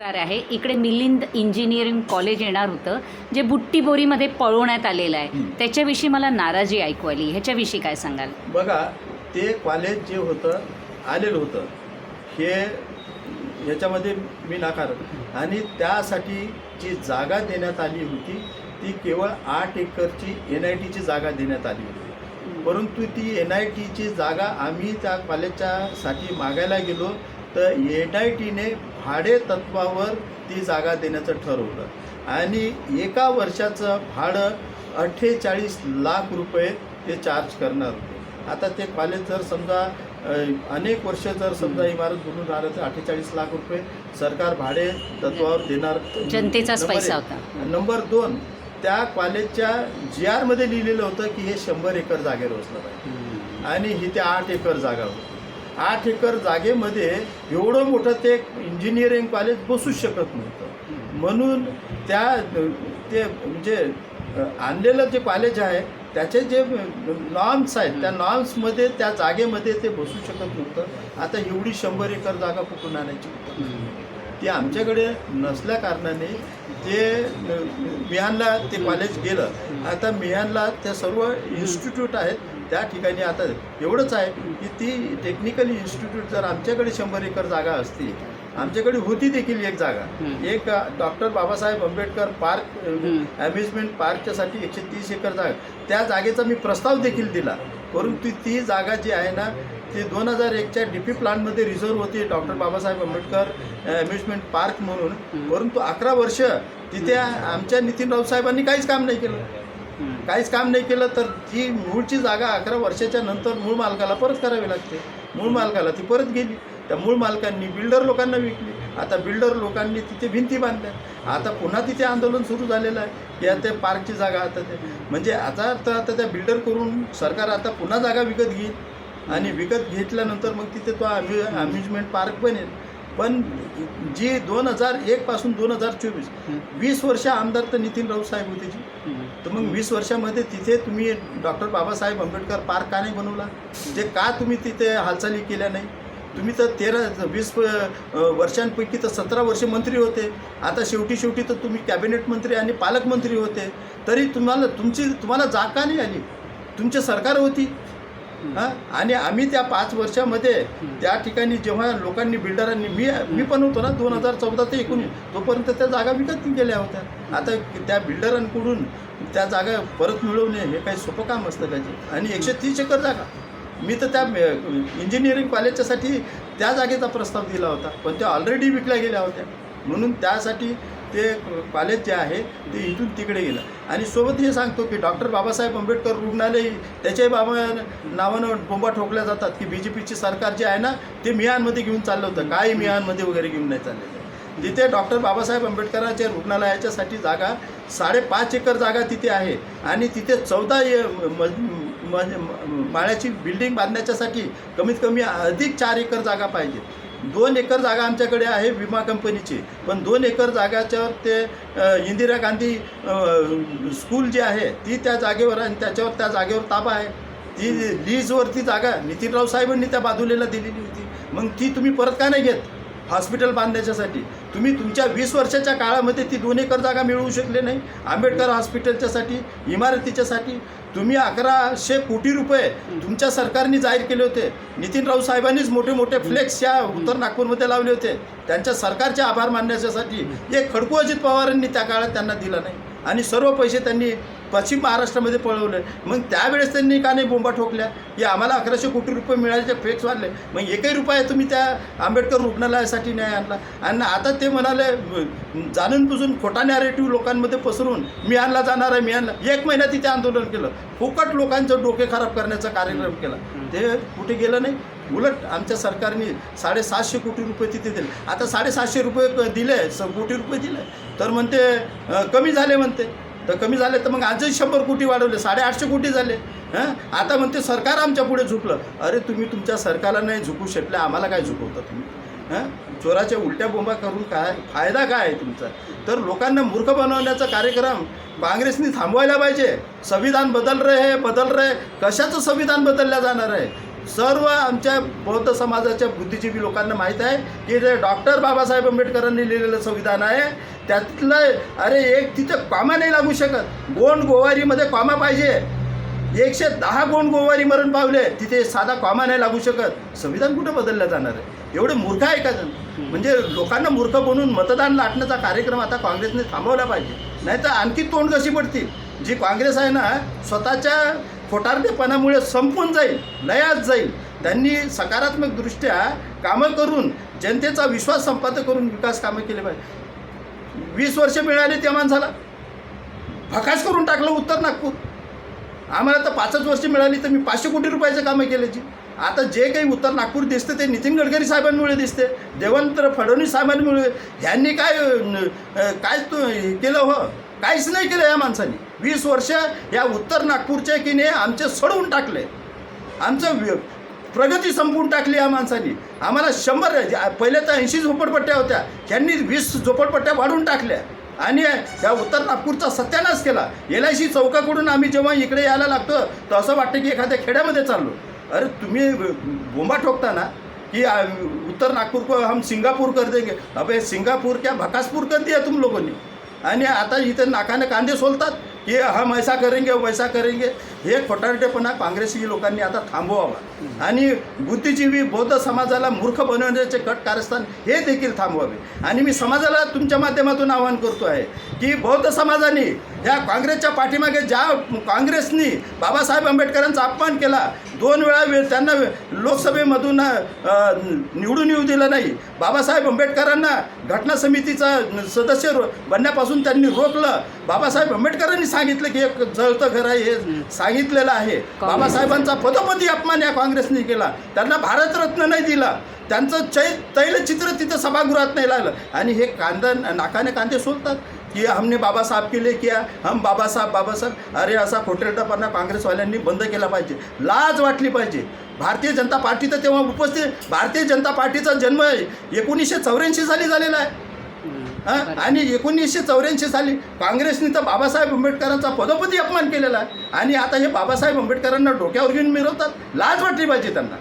Car आहे. इकडे Milind engineering college येणार होतं जे बुट्टीबोरीमध्ये पळवण्यात आलेलं आहे. हं. त्याच्याविषयी मला नाराजी ऐकू आली. ह्याच्याविषयी काय सांगाल? बघा ते कॉलेज जे होतं आलेलं होतं हे याच्यामध्ये मी नाकार आणि त्यासाठी जी जागा देण्यात आली होती ती केवळ आठ एकरची एन आय टीची जागा देण्यात आली होती. परंतु ती एन आय टीची जागा आम्ही त्या कॉलेजच्यासाठी मागायला गेलो तर एन आय टीने भाडे तत्वावर ती जागा देण्याचं ठरवलं आणि एका वर्षाचं भाडं अठ्ठेचाळीस लाख रुपये ते चार्ज करणार होते. आता ते कॉलेज जर समजा अनेक वर्ष जर समजा इमारत बनून राहिलं तर अठ्ठेचाळीस लाख रुपये सरकार भाडे तत्वावर देणार. जनतेचाच पैसा. होता. नंबर दोन त्या कॉलेजच्या जी आरमध्ये लिहिलेलं होतं की हे शंभर एकर जागेवर असलं पाहिजे. आणि ही ते आठ एकर जागा होती. आठ एकर जागेमध्ये एवढं मोठं ते इंजिनिअरिंग कॉलेज बसूच शकत नव्हतं. म्हणून त्या ते म्हणजे आणलेलं जे कॉलेज आहे त्याचे जे नॉर्म्स आहेत त्या नॉर्म्समध्ये त्या जागेमध्ये ते बसू शकत नव्हतं. आता एवढी शंभर एकर जागा कुठून आणायची. ती आमच्याकडे नसल्या कारणाने ते मिहानला ते कॉलेज गेलं. आता मिहानला त्या सर्व इन्स्टिट्यूट आहेत त्या ठिकाणी आता एवढंच आहे की ती टेक्निकल इन्स्टिट्यूट जर आमच्याकडे शंभर एकर जागा असती आमच्याकडे होती देखील एक जागा. एक doctor Babasaheb Ambedkar park. Amusement पार्कच्यासाठी एकशे तीस एकर जागा त्या जागेचा मी प्रस्ताव देखील दिला परंतु ती जागा जी आहे ना ती दोन हजार एकच्या डी पी प्लानमध्ये रिझर्व होती doctor Babasaheb Ambedkar amusement park म्हणून. परंतु अकरा वर्ष तिथे आमच्या नितीनराव साहेबांनी काहीच काम नाही केलं काहीच काम नाही केलं तर ती मूळची जागा अकरा वर्षाच्या नंतर मूळ मालकाला परत करावी लागते. मूळ मालकाला ती परत गेली. त्या मूळ मालकांनी बिल्डर लोकांना विकली. आता बिल्डर लोकांनी तिथे भिंती बांधल्या. आता पुन्हा तिथे आंदोलन सुरू झालेलं आहे. की आता पार्कची जागा आता ते. म्हणजे आता अर्थ आता त्या बिल्डर करून सरकार आता पुन्हा जागा विकत घेईल. आणि विकत घेतल्यानंतर मग तिथे तो अम्यु अम्युजमेंट पार्क बनेल. पण जी दोन हजार एकपासून दोन हजार चोवीस वीस वर्ष आमदार तर नितीन राऊत साहेब होते जी. तर मग वीस वर्षामध्ये तिथे तुम्ही डॉक्टर बाबासाहेब आंबेडकर पार्क का नाही बनवला? जे का तुम्ही तिथे हालचाली केल्या नाही? तुम्ही तर तेरा वीस वर्षांपैकी तर सतरा वर्ष मंत्री होते. आता शेवटी शेवटी तर तुम्ही कॅबिनेट मंत्री आणि पालकमंत्री होते. तरी तुम्हाला तुमची तुम्हाला जाग नाही आली. तुमची सरकार होती. आणि आम्ही त्या पाच वर्षामध्ये त्या ठिकाणी जेव्हा लोकांनी बिल्डरांनी मी मी पण होतो ना दोन हजार चौदा ते एकोणीस तोपर्यंत त्या जागा विकत गेल्या होत्या. आता त्या बिल्डरांकडून त्या जागा परत मिळवणे हे काही सोपं काम असतं त्याचे आणि एकशे तीस एकर जागा. मी तर त्या इंजिनिअरिंग कॉलेजच्यासाठी त्या जागेचा प्रस्ताव दिला होता. पण त्या ऑलरेडी विकल्या गेल्या होत्या. म्हणून त्यासाठी ते कॉलेज जे आहे ते इथून तिकडे गेलं. आणि सोबत हे सांगतो की डॉक्टर बाबासाहेब आंबेडकर रुग्णालय त्याच्याही बाबा नावानं बोंबा ठोकल्या जातात की बी जे पीची सरकार जे आहे ना ते मिहानमध्ये घेऊन चाललं होतं. काही मिहानमध्ये वगैरे घेऊन नाही चाललेलं तिथे डॉक्टर बाबासाहेब आंबेडकरांच्या रुग्णालयाच्यासाठी जागा साडेपाच एकर जागा तिथे आहे. आणि तिथे चौदा ए- म- माळ्याची बिल्डिंग बांधण्याच्यासाठी कमीत कमी अधिक चार एकर जागा पाहिजे. दोन एकर जागा आमच्याकडे आहे विमा कंपनीची. पण दोन एकर जागाच्यावर ते इंदिरा गांधी स्कूल जी आहे ती त्या जागेवर आणि त्याच्यावर त्या जागेवर ताबा आहे. ती लीजवरती जागा नितीनराव साहेबांनी त्या बाजूलेला दिलेली होती. मग ती तुम्ही परत का नाही घेत? हॉस्पिटल बांधण्याच्यासाठी. तुम्ही तुमच्या वीस वर्षाच्या काळामध्ये ती दोन एकर जागा मिळवू शकले नाही. आंबेडकर हॉस्पिटलच्यासाठी इमारतीच्यासाठी. तुम्ही अकराशे कोटी रुपये तुमच्या सरकारने जाहीर केले होते. नितीनराव साहेबांनीच मोठे मोठे फ्लेक्स या उत्तर नागपूरमध्ये लावले होते. त्यांच्या सरकारचे आभार मानण्याच्यासाठी एक खडकू अजित पवारांनी त्या काळात त्यांना दिला नाही. आणि सर्व पैसे त्यांनी पश्चिम महाराष्ट्रामध्ये पळवलं. मग त्यावेळेस त्यांनी का नाही बोंबा ठोकल्या. की आम्हाला अकराशे कोटी रुपये मिळायचे फेक्स वाढले. मग एकही रुपये तुम्ही त्या आंबेडकर रुग्णालयासाठी नाही आणला. आणि आता ते म्हणाले जाणून बुजून खोटा नॅरेटिव्ह लोकांमध्ये पसरून मी आणला जाणार आहे मी आणला. एक महिना तिथे आंदोलन केलं. फुकट लोकांचं डोके खराब करण्याचा कार्यक्रम केला. ते कुठे गेलं नाही? उलट आमच्या सरकारने साडेसातशे कोटी रुपये तिथे दिले. आता साडेसातशे रुपये दिले स कोटी रुपये दिले. तर म्हणते कमी झाले म्हणते. तर कमी झाले तर मग आजही शंभर कोटी वाढवले साडेआठशे कोटी झाले. हां? आता म्हणते सरकार आमच्या पुढे झुकलं. अरे तुम्ही तुमच्या सरकारला नाही झुकू शकले आम्हाला काय झुकवता तुम्ही? हां? चोराच्या उलट्या बोंबा करून काय फायदा काय आहे तुमचा? तर लोकांना मूर्ख बनवण्याचा कार्यक्रम काँग्रेसनी थांबवायला पाहिजे. संविधान बदल रहे हे बदल रहे. कशाचं संविधान बदलल्या जाणार आहे? सर्व आमच्या बौद्ध समाजाच्या बुद्धिजीवी लोकांना माहीत आहे की जे डॉक्टर बाबासाहेब आंबेडकरांनी लिहिलेलं संविधान आहे त्यातलं अरे एक तिथं कामा नाही लागू शकत. गोंड गोवारीमध्ये कॉमा पाहिजे. एकशे दहा गोंड गोवारी मरण पावले तिथे साधा कॉमा नाही लागू शकत. संविधान कुठं बदललं जाणार आहे? एवढे मूर्ख आहे का म्हणजे लोकांना मूर्ख बनवून मतदान लाटण्याचा कार्यक्रम आता काँग्रेसने थांबवला पाहिजे. नाही तर आणखी तोंड कशी पडतील? जी काँग्रेस आहे ना स्वतःच्या खोटारडेपणामुळे संपून जाईल लयात जाईल. त्यांनी सकारात्मकदृष्ट्या कामं करून जनतेचा विश्वास संपादन करून विकास कामं केले पाहिजे. वीस वर्ष मिळाले त्या माणसाला भकास करून टाकलं उत्तर नागपूर. आम्हाला तर पाचच वर्ष मिळाली तर मी पाचशे कोटी रुपयाचं कामं केल्याची आता जे काही उत्तर नागपूर दिसते ते नितीन गडकरी साहेबांमुळे दिसते देवेंद्र फडणवीस साहेबांमुळे. ह्यांनी काय काय हे केलं हो? काहीच नाही केलं या माणसाने. वीस वर्ष या उत्तर नागपूरच्या की आमचे सोडवून टाकले. आमचं व्य- प्रगती संपवून टाकली या माणसाने. आम्हाला शंभर पहिले तर ऐंशी झोपडपट्ट्या होत्या. ह्यांनी वीस झोपडपट्ट्या वाढवून टाकल्या. आणि या उत्तर नागपूरचा सत्यानाश केला. एल आय सी चौकाकडून आम्ही जेव्हा इकडे यायला लागतो तर असं वाटतं की एखाद्या खेड्यामध्ये चाललो. अरे तुम्ही बोंबा ठोकता ना? कि उत्तर नागपूर को हम सिंगापूर कर देंगे. अबे सिंगापूर क्या भकासपूर कर दिया तुम लोगों ने. आणि आता इथे नाकाने कांदे सोलतात की हम ऐसा करेंगे वैसा करेंगे. हे खोटारटेपणा काँग्रेसी लोकांनी आता थांबवावा. आणि बुद्धिजीवी बौद्ध समाजाला मूर्ख बनवण्याचे कट कारस्थान हे देखील थांबवावे. आणि मी समाजाला तुमच्या माध्यमातून आवाहन करतो आहे की बौद्ध समाजाने या काँग्रेसच्या पाठीमागे ज्या काँग्रेसनी बाबासाहेब आंबेडकरांचा अपमान केला दोन वेळा वे त्यांना लोकसभेमधून निवडून येऊ दिलं नाही. बाबासाहेब आंबेडकरांना घटना समितीचा सदस्य रो- बनण्यापासून त्यांनी रोखलं. बाबासाहेब आंबेडकरांनी सांगितलं की एक जळतं घर आहे हे सांगितलेलं आहे. बाबासाहेबांचा पदोपदी अपमान या काँग्रेसने केला. त्यांना भारतरत्न नाही दिला. त्यांचं चै तैलचित्र तिथं सभागृहात नाही लागलं. आणि हे कांदा नाकाने कांदे सोलतात. की हमने बाबासाहेब के लिए किया हम बाबासाहेब बाबासाहेब. अरे असा खोटेरटापणा काँग्रेसवाल्यांनी बंद केला पाहिजे. लाज वाटली पाहिजे. भारतीय जनता पार्टी तर तेव्हा उपस्थित भारतीय जनता पार्टीचा जन्म एकोणीसशे चौऱ्याऐंशी साली झालेला आहे? आणि एकोणीसशे चौऱ्याऐंशी साली काँग्रेसने तर बाबासाहेब आंबेडकरांचा पदोपदी अपमान केलेला आहे. आणि आता हे बाबासाहेब आंबेडकरांना डोक्यावर घेऊन मिरवतात. लाज वाटली पाहिजे त्यांना.